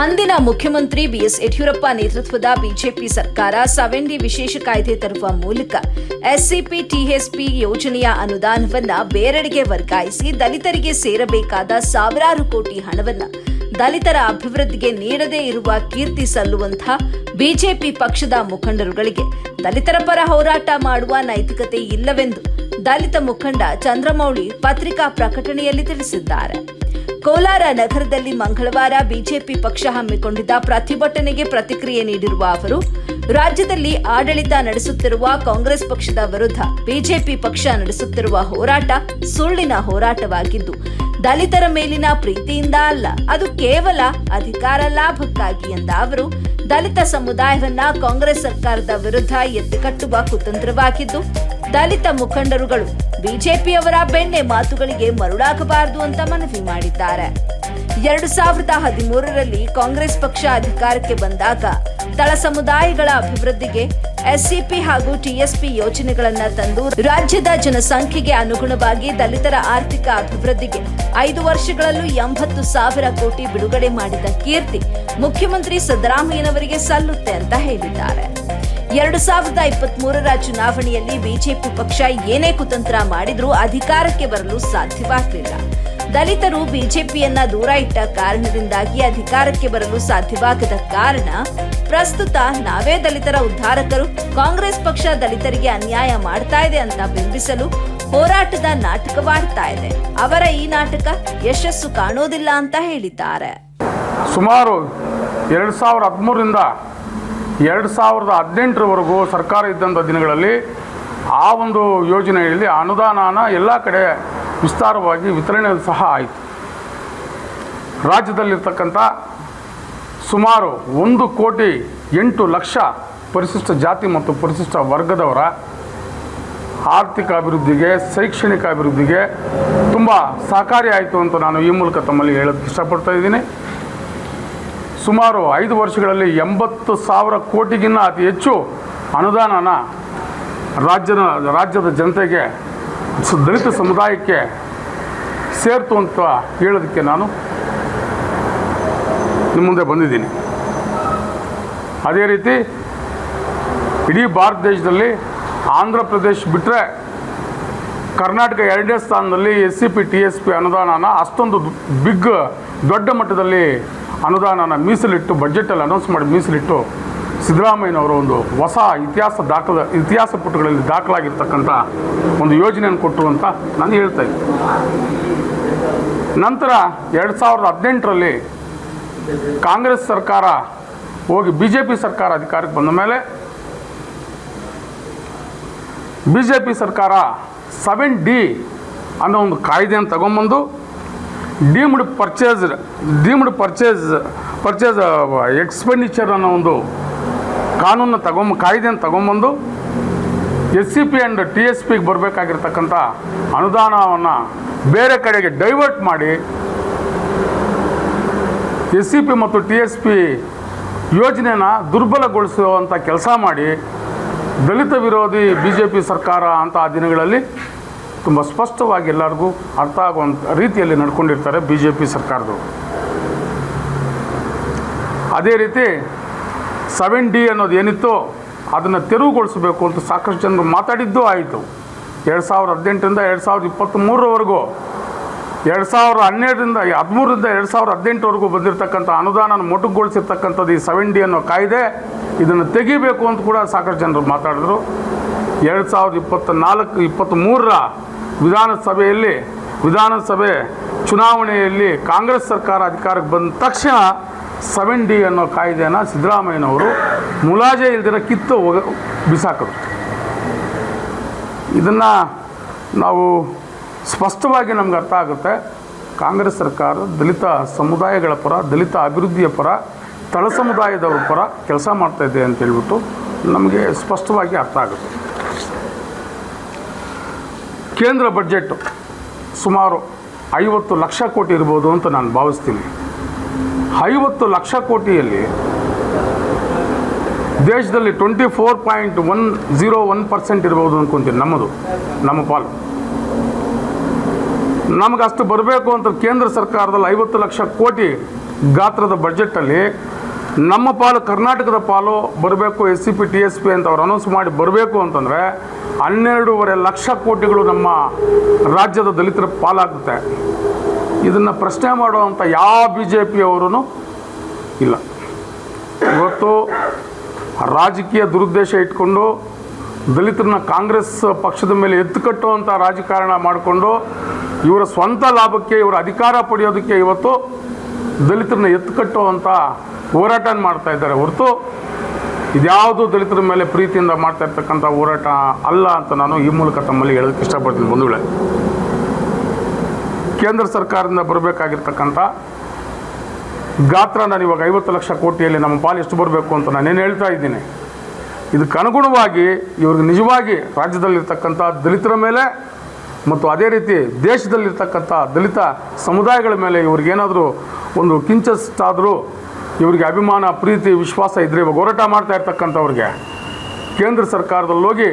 ಅಂದಿನ ಮುಖ್ಯಮಂತ್ರಿ ಬಿಎಸ್ ಯಡಿಯೂರಪ್ಪ ನೇತೃತ್ವದ ಬಿಜೆಪಿ ಸರ್ಕಾರ ಸೆವೆನ್ ಡಿ ವಿಶೇಷ ಕಾಯ್ದೆ ತರುವ ಮೂಲಕ ಎಸ್ಸಿಪಿ ಟಿಎಸ್ಪಿ ಯೋಜನೆಯ ಅನುದಾನವನ್ನ ಬೇರೆಡೆಗೆ ವರ್ಗಾಯಿಸಿ ದಲಿತರಿಗೆ ಸೇರಬೇಕಾದ ಸಾವಿರಾರು ಕೋಟಿ ಹಣವನ್ನು ದಲಿತರ ಅಭಿವೃದ್ಧಿಗೆ ನೀಡದೇ ಇರುವ ಕೀರ್ತಿ ಸಲ್ಲುವಂಥ ಬಿಜೆಪಿ ಪಕ್ಷದ ಮುಖಂಡರುಗಳಿಗೆ ದಲಿತರ ಪರ ಹೋರಾಟ ಮಾಡುವ ನೈತಿಕತೆ ಇಲ್ಲವೆಂದು ದಲಿತ ಮುಖಂಡ ಚಂದ್ರಮೌಳಿ ಪತ್ರಿಕಾ ಪ್ರಕಟಣೆಯಲ್ಲಿ ತಿಳಿಸಿದ್ದಾರೆ. ಕೋಲಾರ ನಗರದಲ್ಲಿ ಮಂಗಳವಾರ ಬಿಜೆಪಿ ಪಕ್ಷ ಹಮ್ಮಿಕೊಂಡಿದ್ದ ಪ್ರತಿಭಟನೆಗೆ ಪ್ರತಿಕ್ರಿಯೆ ನೀಡಿರುವ ಅವರು, ರಾಜ್ಯದಲ್ಲಿ ಆಡಳಿತ ನಡೆಸುತ್ತಿರುವ ಕಾಂಗ್ರೆಸ್ ಪಕ್ಷದ ವಿರುದ್ಧ ಬಿಜೆಪಿ ಪಕ್ಷ ನಡೆಸುತ್ತಿರುವ ಹೋರಾಟ ಸುಳ್ಳಿನ ಹೋರಾಟವಾಗಿದ್ದು, ದಲಿತರ ಮೇಲಿನ ಪ್ರೀತಿಯಿಂದ ಅಲ್ಲ, ಅದು ಕೇವಲ ಅಧಿಕಾರ ಲಾಭಕ್ಕಾಗಿ ಎಂದ ಅವರು, ದಲಿತ ಸಮುದಾಯವನ್ನ ಕಾಂಗ್ರೆಸ್ ಸರ್ಕಾರದ ವಿರುದ್ಧ ಎತ್ತಿಕಟ್ಟುವ ಕುತಂತ್ರವಾಗಿದ್ದು, ದಲಿತ ಮುಖಂಡರುಗಳು ಬಿಜೆಪಿಯವರ ಬೆಣ್ಣೆ ಮಾತುಗಳಿಗೆ ಮರುಳಾಗಬಾರದು ಅಂತ ಮನವಿ ಮಾಡಿದ್ದಾರೆ. ಎರಡು ಸಾವಿರದ ಹದಿಮೂರರಲ್ಲಿ ಕಾಂಗ್ರೆಸ್ ಪಕ್ಷ ಅಧಿಕಾರಕ್ಕೆ ಬಂದಾಗ ತಳ ಸಮುದಾಯಗಳ ಅಭಿವೃದ್ಧಿಗೆ ಎಸ್ಸಿಪಿ ಹಾಗೂ ಟಿಎಸ್ಪಿ ಯೋಜನೆಗಳನ್ನ ತಂದು ರಾಜ್ಯದ ಜನಸಂಖ್ಯೆಗೆ ಅನುಗುಣವಾಗಿ ದಲಿತರ ಆರ್ಥಿಕ ಅಭಿವೃದ್ಧಿಗೆ ಐದು ವರ್ಷಗಳಲ್ಲೂ ಎಂಬತ್ತು ಸಾವಿರ ಕೋಟಿ ಬಿಡುಗಡೆ ಮಾಡಿದ ಕೀರ್ತಿ ಮುಖ್ಯಮಂತ್ರಿ ಸಿದ್ದರಾಮಯ್ಯನವರಿಗೆ ಸಲ್ಲುತ್ತೆ ಅಂತ ಹೇಳಿದ್ದಾರೆ. ಎರಡು ಸಾವಿರದ ಇಪ್ಪತ್ತ್ ಮೂರರ ಚುನಾವಣೆಯಲ್ಲಿ ಬಿಜೆಪಿ ಪಕ್ಷ ಏನೇ ಕುತಂತ್ರ ಮಾಡಿದ್ರೂ ಅಧಿಕಾರಕ್ಕೆ ಬರಲು ಸಾಧ್ಯವಾಗಲಿಲ್ಲ. ದಲಿತರು ಬಿಜೆಪಿಯನ್ನ ದೂರ ಇಟ್ಟ ಕಾರಣದಿಂದಾಗಿ ಅಧಿಕಾರಕ್ಕೆ ಬರಲು ಸಾಧ್ಯವಾಗದ ಕಾರಣ ಪ್ರಸ್ತುತ ನಾವೇ ದಲಿತರ ಉದ್ಧಾರಕರು, ಕಾಂಗ್ರೆಸ್ ಪಕ್ಷ ದಲಿತರಿಗೆ ಅನ್ಯಾಯ ಮಾಡ್ತಾ ಇದೆ ಅಂತ ಬಿಂಬಿಸಲು ಹೋರಾಟದ ನಾಟಕವಾಡ್ತಾ ಇದೆ. ಅವರ ಈ ನಾಟಕ ಯಶಸ್ಸು ಕಾಣೋದಿಲ್ಲ ಅಂತ ಹೇಳಿದ್ದಾರೆ. ಸುಮಾರು ಎರಡು ಸಾವಿರದ ಹದಿಮೂರರಿಂದ ಎರಡು ಸಾವಿರದ ಹದಿನೆಂಟರವರೆಗೂ ಸರ್ಕಾರ ಇದ್ದಂಥ ದಿನಗಳಲ್ಲಿ ಆ ಒಂದು ಯೋಜನೆಯಲ್ಲಿ ಅನುದಾನನ ಎಲ್ಲ ಕಡೆ ವಿಸ್ತಾರವಾಗಿ ವಿತರಣೆ ಸಹ ಆಯಿತು. ರಾಜ್ಯದಲ್ಲಿರ್ತಕ್ಕಂಥ ಸುಮಾರು ಒಂದು ಕೋಟಿ ಎಂಟು ಲಕ್ಷ ಪರಿಶಿಷ್ಟ ಜಾತಿ ಮತ್ತು ಪರಿಶಿಷ್ಟ ವರ್ಗದವರ ಆರ್ಥಿಕ ಅಭಿವೃದ್ಧಿಗೆ, ಶೈಕ್ಷಣಿಕ ಅಭಿವೃದ್ಧಿಗೆ ತುಂಬ ಸಹಕಾರಿ ಆಯಿತು ಅಂತ ನಾನು ಈ ಮೂಲಕ ತಮ್ಮಲ್ಲಿ ಹೇಳೋಕ್ಕೆ ಇಷ್ಟಪಡ್ತಾ ಇದ್ದೀನಿ. ಸುಮಾರು ಐದು ವರ್ಷಗಳಲ್ಲಿ ಎಂಬತ್ತು ಸಾವಿರ ಕೋಟಿಗಿನ್ನ ಅತಿ ಹೆಚ್ಚು ಅನುದಾನನ ರಾಜ್ಯದ ರಾಜ್ಯದ ಜನತೆಗೆ ದಲಿತ ಸಮುದಾಯಕ್ಕೆ ಸೇರ್ತು ಅಂತ ಹೇಳೋದಕ್ಕೆ ನಾನು ನಿಮ್ಮ ಮುಂದೆ ಬಂದಿದ್ದೀನಿ. ಅದೇ ರೀತಿ ಇಡೀ ಭಾರತ ದೇಶದಲ್ಲಿ ಆಂಧ್ರ ಪ್ರದೇಶ ಬಿಟ್ಟರೆ ಕರ್ನಾಟಕ ಎರಡನೇ ಸ್ಥಾನದಲ್ಲಿ S C P, T S P ಅನುದಾನನ ಅಷ್ಟೊಂದು ಬಿಗ್, ದೊಡ್ಡ ಮಟ್ಟದಲ್ಲಿ ಅನುದಾನನ ಮೀಸಲಿಟ್ಟು ಬಜೆಟಲ್ಲಿ ಅನೌನ್ಸ್ ಮಾಡಿ ಮೀಸಲಿಟ್ಟು ಸಿದ್ದರಾಮಯ್ಯನವರು ಒಂದು ಹೊಸ ಇತಿಹಾಸ ದಾಖಲ, ಇತಿಹಾಸ ಪುಟಗಳಲ್ಲಿ ದಾಖಲಾಗಿರ್ತಕ್ಕಂಥ ಒಂದು ಯೋಜನೆಯನ್ನು ಕೊಟ್ಟರು ಅಂತ ನಾನು ಹೇಳ್ತಾ ಇದ್ದೀನಿ. ನಂತರ ಎರಡು ಸಾವಿರದ ಹದಿನೆಂಟರಲ್ಲಿ ಕಾಂಗ್ರೆಸ್ ಸರ್ಕಾರ ಹೋಗಿ ಬಿ ಜೆ ಪಿ ಸರ್ಕಾರ ಅಧಿಕಾರಕ್ಕೆ ಬಂದ ಮೇಲೆ ಬಿ ಜೆ ಪಿ ಸರ್ಕಾರ ಸೆವೆನ್ ಡಿ ಅನ್ನೋ ಒಂದು ಕಾಯ್ದೆಯನ್ನು ತಗೊಂಬಂದು deemed purchase deemed purchase purchase expenditure ಅನ್ನೋ ಒಂದು ಕಾನೂನು ತಗೊಂಬ, ಕಾಯ್ದೆಯನ್ನು ತಗೊಂಬಂದು S C P and T S ಪಿಗೆ ಬರಬೇಕಾಗಿರ್ತಕ್ಕಂಥ ಅನುದಾನವನ್ನು ಬೇರೆ ಕಡೆಗೆ ಡೈವರ್ಟ್ ಮಾಡಿ ಎಸ್ ಸಿ ಪಿ ಮತ್ತು ಟಿ ಎಸ್ ಪಿ ಯೋಜನೆನ ದುರ್ಬಲಗೊಳಿಸುವಂಥ ಕೆಲಸ ಮಾಡಿ ದಲಿತ ವಿರೋಧಿ ಬಿ ಜೆ ಪಿ ಸರ್ಕಾರ ಅಂತ ಆ ದಿನಗಳಲ್ಲಿ ತುಂಬ ಸ್ಪಷ್ಟವಾಗಿ ಎಲ್ಲರಿಗೂ ಅರ್ಥ ಆಗುವಂಥ ರೀತಿಯಲ್ಲಿ ನಡ್ಕೊಂಡಿರ್ತಾರೆ ಬಿ ಜೆ ಪಿ ಸರ್ಕಾರದವರು. ಅದೇ ರೀತಿ ಸೆವೆನ್ ಡಿ ಅನ್ನೋದು ಏನಿತ್ತು ಅದನ್ನು ತೆರವುಗೊಳಿಸಬೇಕು ಅಂತ ಸಾಕಷ್ಟು ಜನರು ಮಾತಾಡಿದ್ದು ಆಯಿತು. ಎರಡು ಸಾವಿರದ ಹದಿನೆಂಟರಿಂದ ಎರಡು ಸಾವಿರದ ಇಪ್ಪತ್ತ್ಮೂರರವರೆಗೂ, ಎರಡು ಸಾವಿರದ ಹನ್ನೆರಡರಿಂದ, ಹದಿಮೂರರಿಂದ ಎರಡು ಸಾವಿರದ ಹದಿನೆಂಟರವರೆಗೂ ಬಂದಿರತಕ್ಕಂಥ ಅನುದಾನ ಮೊಟಕುಗೊಳಿಸಿರ್ತಕ್ಕಂಥದ್ದು ಈ ಸೆವೆನ್ ಡಿ ಅನ್ನೋ ಕಾಯ್ದೆ ಇದನ್ನು ತೆಗಿಬೇಕು ಅಂತ ಕೂಡ ಸಾಕಷ್ಟು ಜನರು ಮಾತಾಡಿದ್ರು. ಎರಡು ಸಾವಿರದ ಇಪ್ಪತ್ತ ನಾಲ್ಕು ಇಪ್ಪತ್ತ್ಮೂರರ ವಿಧಾನಸಭೆಯಲ್ಲಿ, ವಿಧಾನಸಭೆ ಚುನಾವಣೆಯಲ್ಲಿ ಕಾಂಗ್ರೆಸ್ ಸರ್ಕಾರ ಅಧಿಕಾರಕ್ಕೆ ಬಂದ ತಕ್ಷಣ ಸೆವೆನ್ ಡಿ ಅನ್ನೋ ಕಾಯ್ದೆನ ಸಿದ್ದರಾಮಯ್ಯನವರು ಮುಲಾಜೆ ಇಲ್ದಿರ ಕಿತ್ತು ಹೋಗ ಬಿಸಾಕಿದ್ರು. ಇದನ್ನು ನಾವು ಸ್ಪಷ್ಟವಾಗಿ ನಮ್ಗೆ ಅರ್ಥ ಆಗುತ್ತೆ. ಕಾಂಗ್ರೆಸ್ ಸರ್ಕಾರ ದಲಿತ ಸಮುದಾಯಗಳ ಪರ, ದಲಿತ ಅಭಿವೃದ್ಧಿಯ ಪರ, ತಳ ಸಮುದಾಯದವರ ಪರ ಕೆಲಸ ಮಾಡ್ತಾಯಿದೆ ಅಂತೇಳ್ಬಿಟ್ಟು ನಮಗೆ ಸ್ಪಷ್ಟವಾಗಿ ಅರ್ಥ ಆಗುತ್ತೆ. ಕೇಂದ್ರ ಬಜೆಟ್ ಸುಮಾರು ಐವತ್ತು ಲಕ್ಷ ಕೋಟಿ ಇರ್ಬೋದು ಅಂತ ನಾನು ಭಾವಿಸ್ತೀನಿ. ಐವತ್ತು ಲಕ್ಷ ಕೋಟಿಯಲ್ಲಿ ದೇಶದಲ್ಲಿ twenty four point one zero one percent ಇರ್ಬೋದು ಅಂದ್ಕೊಂತೀನಿ ನಮ್ಮದು, ನಮ್ಮ ಪಾಲು. ಅಷ್ಟು ಬರಬೇಕು ಅಂತ ಕೇಂದ್ರ ಸರ್ಕಾರದಲ್ಲಿ ಐವತ್ತು ಲಕ್ಷ ಕೋಟಿ ಗಾತ್ರದ ಬಡ್ಜೆಟಲ್ಲಿ ನಮ್ಮ ಪಾಲು ಕರ್ನಾಟಕದ ಪಾಲು ಬರಬೇಕು S C P T S P ಅಂತ ಅವ್ರು ಅನೌನ್ಸ್ ಮಾಡಿ ಬರಬೇಕು ಅಂತಂದರೆ ಹನ್ನೆರಡೂವರೆ ಲಕ್ಷ ಕೋಟಿಗಳು ನಮ್ಮ ರಾಜ್ಯದ ದಲಿತರ ಪಾಲಾಗುತ್ತೆ. ಇದನ್ನು ಪ್ರಶ್ನೆ ಮಾಡುವಂಥ ಯಾವ ಬಿ ಜೆ ಪಿಯವರೂ ಇಲ್ಲ. ಇವತ್ತು ರಾಜಕೀಯ ದುರುದ್ದೇಶ ಇಟ್ಕೊಂಡು ದಲಿತರನ್ನ ಕಾಂಗ್ರೆಸ್ ಪಕ್ಷದ ಮೇಲೆ ಎತ್ತು ಕಟ್ಟುವಂಥ ರಾಜಕಾರಣ ಮಾಡಿಕೊಂಡು ಇವರ ಸ್ವಂತ ಲಾಭಕ್ಕೆ, ಇವರ ಅಧಿಕಾರ ಪಡೆಯೋದಕ್ಕೆ ಇವತ್ತು ದಲಿತರನ್ನ ಎತ್ತು ಕಟ್ಟುವಂಥ ಹೋರಾಟ ಮಾಡ್ತಾ ಇದ್ದಾರೆ. ಹೊರತು ಇದ್ಯಾವುದು ದಲಿತರ ಮೇಲೆ ಪ್ರೀತಿಯಿಂದ ಮಾಡ್ತಾ ಇರ್ತಕ್ಕಂಥ ಹೋರಾಟ ಅಲ್ಲ ಅಂತ ನಾನು ಈ ಮೂಲಕ ತಮ್ಮಲ್ಲಿ ಹೇಳೋದಕ್ಕೆ ಇಷ್ಟಪಡ್ತೀನಿ ಬಂಧುಗಳೇ. ಕೇಂದ್ರ ಸರ್ಕಾರದಿಂದ ಬರಬೇಕಾಗಿರ್ತಕ್ಕಂಥ ಗಾತ್ರ ನಾನು ಇವಾಗ ಐವತ್ತು ಲಕ್ಷ ಕೋಟಿಯಲ್ಲಿ ನಮ್ಮ ಪಾಲು ಎಷ್ಟು ಬರಬೇಕು ಅಂತ ನಾನೇನು ಹೇಳ್ತಾ ಇದ್ದೀನಿ. ಇದಕ್ಕೆ ಅನುಗುಣವಾಗಿ ಇವ್ರಿಗೆ ನಿಜವಾಗಿ ರಾಜ್ಯದಲ್ಲಿರ್ತಕ್ಕಂಥ ದಲಿತರ ಮೇಲೆ ಮತ್ತು ಅದೇ ರೀತಿ ದೇಶದಲ್ಲಿರ್ತಕ್ಕಂಥ ದಲಿತ ಸಮುದಾಯಗಳ ಮೇಲೆ ಇವ್ರಿಗೇನಾದರೂ ಒಂದು ಕಿಂಚಸ್ಟಾದರೂ ಇವರಿಗೆ ಅಭಿಮಾನ, ಪ್ರೀತಿ, ವಿಶ್ವಾಸ ಇದ್ದರೆ ಇವಾಗ ಹೋರಾಟ ಮಾಡ್ತಾ ಇರ್ತಕ್ಕಂಥವ್ರಿಗೆ, ಕೇಂದ್ರ ಸರ್ಕಾರದಲ್ಲಿ ಹೋಗಿ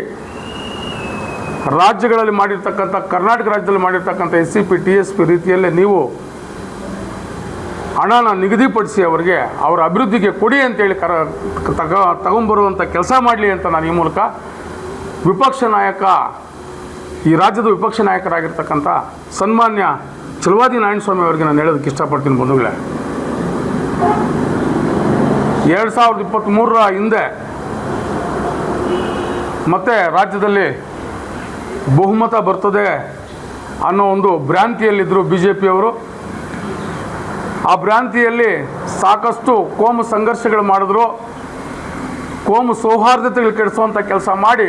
ರಾಜ್ಯಗಳಲ್ಲಿ ಮಾಡಿರ್ತಕ್ಕಂಥ, ಕರ್ನಾಟಕ ರಾಜ್ಯದಲ್ಲಿ ಮಾಡಿರ್ತಕ್ಕಂಥ S C P T S P ರೀತಿಯಲ್ಲೇ ನೀವು ಹಣನ ನಿಗದಿಪಡಿಸಿ ಅವರಿಗೆ ಅವರ ಅಭಿವೃದ್ಧಿಗೆ ಕೊಡಿ ಅಂತೇಳಿ ಕರ, ತಗ, ತಗೊಂಬರುವಂಥ ಕೆಲಸ ಮಾಡಲಿ ಅಂತ ನಾನು ಈ ಮೂಲಕ ವಿಪಕ್ಷ ನಾಯಕ, ಈ ರಾಜ್ಯದ ವಿಪಕ್ಷ ನಾಯಕರಾಗಿರ್ತಕ್ಕಂಥ ಸನ್ಮಾನ್ಯ ಚಲುವಾದಿ ನಾರಾಯಣಸ್ವಾಮಿ ಅವರಿಗೆ ನಾನು ಹೇಳೋದಕ್ಕೆ ಇಷ್ಟಪಡ್ತೀನಿ ಬಂಧುಗಳೇ. ಎರಡು ಸಾವಿರದ ಇಪ್ಪತ್ತ್ಮೂರರ ಹಿಂದೆ ಮತ್ತೆ ರಾಜ್ಯದಲ್ಲಿ ಬಹುಮತ ಬರ್ತದೆ ಅನ್ನೋ ಒಂದು ಭ್ರಾಂತಿಯಲ್ಲಿದ್ದರು ಬಿ ಜೆ ಪಿಯವರು ಆ ಭ್ರಾಂತಿಯಲ್ಲಿ ಸಾಕಷ್ಟು ಕೋಮು ಸಂಘರ್ಷಗಳು ಮಾಡಿದ್ರು. ಕೋಮು ಸೌಹಾರ್ದತೆಗಳು ಕೆಡಿಸುವಂಥ ಕೆಲಸ ಮಾಡಿ